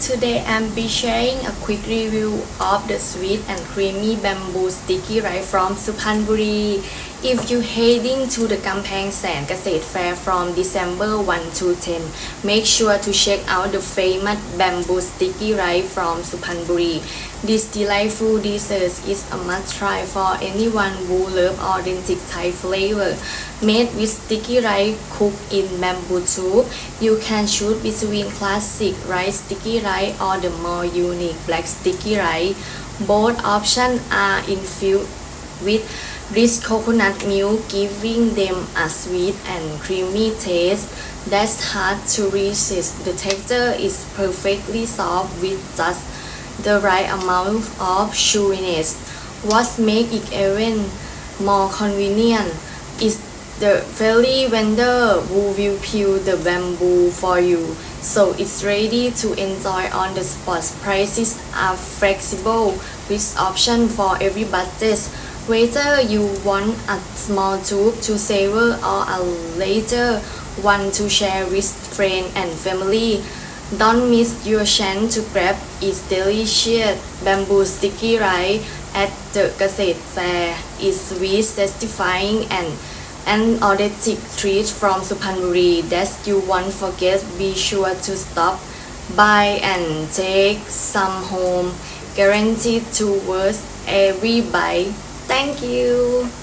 today I'm be sharing a quick review of the sweet and creamy bamboo sticky rice from Suphanburi. If you heading to the Kamphaeng San Kaset Fair from December 1 to 10, make sure to check out the famous bamboo sticky rice from Suphanburi. This delightful dessert is a must try for anyone who love authentic Thai flavor. Made with sticky rice cooked in bamboo tube, you can choose between classic rice sticky rice or the more unique black sticky rice. Both options are infused with rich coconut milk, giving them a sweet and creamy taste that's hard to resist. The texture is perfectly soft with just the right amount of chewiness. What makes it even more convenient is the friendly vendor who will peel the bamboo for you, so it's ready to enjoy on the spot. Prices are flexible with option for every budget. Whether you want a small tube to savor or a larger one to share with friends and family, don't miss your chance to grab its delicious bamboo sticky rice at the Kaset Fair. It's sweet, satisfying, and an authentic treat from Suphanburi that you won't forget. Be sure to stop by and take some home. Guaranteed to worth every bite. Thank you.